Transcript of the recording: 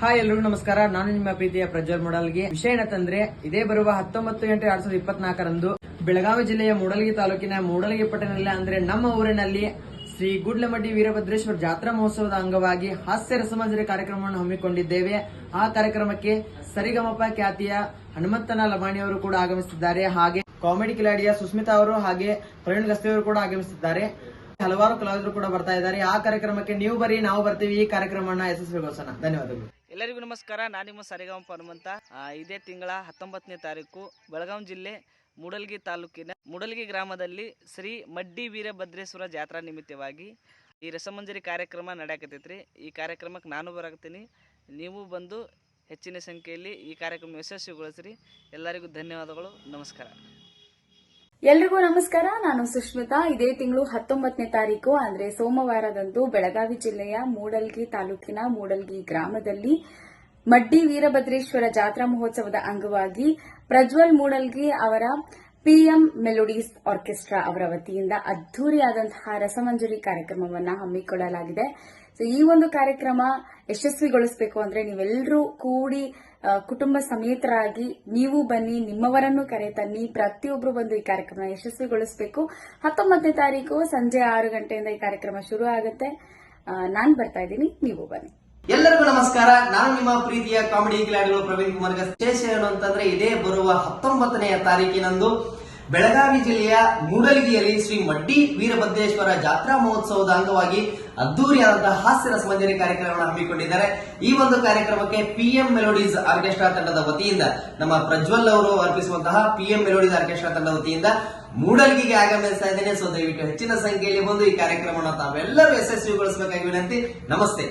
Hi ಎಲ್ರಿಗೂ ನಮಸ್ಕಾರ. ನಾನು ನಿಮ್ಮ ಪ್ರೀತಿಯ ಪ್ರಜ್ವಲ್ ಮೊಡಲ್ಗೆ. ವಿಷಯ ಏನಂತಂದ್ರೆ ಇದೇ ಬರುವ ಹತ್ತೊಂಬತ್ತು ಎಂಟು ಎರಡ್ ಸಾವಿರದ ಇಪ್ಪತ್ನಾಲ್ಕರಂದು ಬೆಳಗಾವಿ ಜಿಲ್ಲೆಯ ಮೂಡಲಗಿ ತಾಲೂಕಿನ ಮೂಡಲಗಿ ಪಟ್ಟಣದಲ್ಲಿ ಅಂದ್ರೆ ನಮ್ಮ ಊರಿನಲ್ಲಿ ಶ್ರೀ ಗುಡ್ಲಮಡ್ಡಿ ವೀರಭದ್ರೇಶ್ವರ ಜಾತ್ರಾ ಮಹೋತ್ಸವದ ಅಂಗವಾಗಿ ಹಾಸ್ಯ ರಸಮಂಜರಿ ಕಾರ್ಯಕ್ರಮವನ್ನು ಹಮ್ಮಿಕೊಂಡಿದ್ದೇವೆ. ಆ ಕಾರ್ಯಕ್ರಮಕ್ಕೆ ಸರಿಗಮಪ ಖ್ಯಾತಿಯ ಹನುಮಂತನ ಲಮಾಣಿ ಅವರು ಕೂಡ ಆಗಮಿಸಿದ್ದಾರೆ ಹಾಗೆ ಕಾಮಿಡಿ ಕಿಲಾಡಿಯ ಸುಸ್ಮಿತಾ ಅವರು ಹಾಗೆ ಪ್ರವೀಣ್ ಗಸ್ತಿ ಅವರು ಕೂಡ ಆಗಮಿಸಿದ್ದಾರೆ ಹಲವಾರು ಕಲಾವಿದರು ಕೂಡ ಬರ್ತಾ ಇದ್ದಾರೆ. ಆ ಕಾರ್ಯಕ್ರಮಕ್ಕೆ ನೀವು ಬರೀ ನಾವು ಬರ್ತೀವಿ. ಈ ಕಾರ್ಯಕ್ರಮವನ್ನು ಯಶಸ್ವಿಗೊಳಿಸೋಣ. ಧನ್ಯವಾದಗಳು. ಎಲ್ಲರಿಗೂ ನಮಸ್ಕಾರ. ನಾನು ನಿಮ್ಮ ಸರಿಗಮಪ ಹನುಮಂತ ಇದೇ ತಿಂಗಳ ಹತ್ತೊಂಬತ್ತನೇ ತಾರೀಕು ಬೆಳಗಾವಿ ಜಿಲ್ಲೆ ಮೂಡಲ್ಗಿ ತಾಲೂಕಿನ ಮೂಡಲ್ಗಿ ಗ್ರಾಮದಲ್ಲಿ ಶ್ರೀ ಮಡ್ಡಿ ವೀರಭದ್ರೇಶ್ವರ ಜಾತ್ರಾ ನಿಮಿತ್ತವಾಗಿ ಈ ರಸಮಂಜರಿ ಕಾರ್ಯಕ್ರಮ ನಡೆಯಕತ್ತೈತ್ರಿ. ಈ ಕಾರ್ಯಕ್ರಮಕ್ಕೆ ನಾನು ಬರಾಕತ್ತೀನಿ. ನೀವು ಬಂದು ಹೆಚ್ಚಿನ ಸಂಖ್ಯೆಯಲ್ಲಿ ಈ ಕಾರ್ಯಕ್ರಮ ಯಶಸ್ವಿಗೊಳಿಸ್ರಿ. ಎಲ್ಲರಿಗೂ ಧನ್ಯವಾದಗಳು. ನಮಸ್ಕಾರ. ಎಲ್ರಿಗೂ ನಮಸ್ಕಾರ. ನಾನು ಸುಷ್ಮಿತಾ ಇದೇ ತಿಂಗಳು ಹತ್ತೊಂಬತ್ತನೇ ತಾರೀಕು, ಅಂದ್ರೆ ಸೋಮವಾರದಂದು ಬೆಳಗಾವಿ ಜಿಲ್ಲೆಯ ಮೂಡಲ್ಗಿ ತಾಲೂಕಿನ ಮೂಡಲ್ಗಿ ಗ್ರಾಮದಲ್ಲಿ ಮಡ್ಡಿ ವೀರಭದ್ರೇಶ್ವರ ಜಾತ್ರಾ ಮಹೋತ್ಸವದ ಅಂಗವಾಗಿ ಪ್ರಜ್ವಲ್ ಮೂಡಲ್ಗಿ ಅವರ ಪಿಎಂ ಮೆಲೋಡೀಸ್ ಆರ್ಕೆಸ್ಟ್ರಾ ಅವರ ವತಿಯಿಂದ ಅದ್ದೂರಿಯಾದಂತಹ ರಸಮಂಜರಿ ಕಾರ್ಯಕ್ರಮವನ್ನ ಹಮ್ಮಿಕೊಳ್ಳಲಾಗಿದೆ. ಸೊ ಈ ಒಂದು ಕಾರ್ಯಕ್ರಮ ಯಶಸ್ವಿಗೊಳಿಸಬೇಕು ಅಂದ್ರೆ ನೀವೆಲ್ಲರೂ ಕೂಡಿ ಕುಟುಂಬ ಸಮೇತರಾಗಿ ನೀವು ಬನ್ನಿ, ನಿಮ್ಮವರನ್ನು ಕರೆ ತನ್ನಿ ಪ್ರತಿಯೊಬ್ಬರು ಬಂದು ಈ ಕಾರ್ಯಕ್ರಮ ಯಶಸ್ವಿಗೊಳಿಸಬೇಕು. ಹತ್ತೊಂಬತ್ತನೇ ತಾರೀಕು ಸಂಜೆ ಆರು ಗಂಟೆಯಿಂದ ಈ ಕಾರ್ಯಕ್ರಮ ಶುರು ಆಗುತ್ತೆ. ನಾನು ಬರ್ತಾ ಇದ್ದೀನಿ, ನೀವು ಬನ್ನಿ. ಎಲ್ಲರಿಗೂ ನಮಸ್ಕಾರ. ನಾನು ನಿಮ್ಮ ಪ್ರೀತಿಯ ಕಾಮಿಡಿ ಕಿಲಾಡಿಗಳು ಪ್ರವೀಣ್ ಕುಮಾರ್. ವಿಶೇಷ ಏನು ಅಂತಂದ್ರೆ ಇದೇ ಬರುವ ಹತ್ತೊಂಬತ್ತನೆಯ ತಾರೀಕಿನಂದು ಬೆಳಗಾವಿ ಜಿಲ್ಲೆಯ ಮೂಡಲಗಿಯಲ್ಲಿ ಶ್ರೀ ಮಡ್ಡಿ ವೀರಭದ್ರೇಶ್ವರ ಜಾತ್ರಾ ಮಹೋತ್ಸವದ ಅಂಗವಾಗಿ ಅದ್ದೂರಿಯಾದಂತಹ ಹಾಸ್ಯ ರಸಮಂಜರಿ ಕಾರ್ಯಕ್ರಮವನ್ನು ಹಮ್ಮಿಕೊಂಡಿದ್ದಾರೆ. ಈ ಒಂದು ಕಾರ್ಯಕ್ರಮಕ್ಕೆ ಪಿಎಂ ಮೆಲೋಡೀಸ್ ಆರ್ಕೆಸ್ಟ್ರಾ ತಂಡದ ವತಿಯಿಂದ, ನಮ್ಮ ಪ್ರಜ್ವಲ್ ಅವರು ಅರ್ಪಿಸುವಂತಹ ಪಿಎಂ ಮೆಲೋಡೀಸ್ ಆರ್ಕೆಸ್ಟ್ರಾ ತಂಡದ ವತಿಯಿಂದ ಮೂಡಲ್ಗಿಗೆ ಆಗಮಿಸ್ತಾ ಇದ್ದೇನೆ. ಸೊ ದಯವಿಟ್ಟು ಹೆಚ್ಚಿನ ಸಂಖ್ಯೆಯಲ್ಲಿ ಬಂದು ಈ ಕಾರ್ಯಕ್ರಮವನ್ನು ತಾವೆಲ್ಲರೂ ಯಶಸ್ವಿಗೊಳಿಸಬೇಕಾಗಿ ವಿನಂತಿ. ನಮಸ್ತೆ.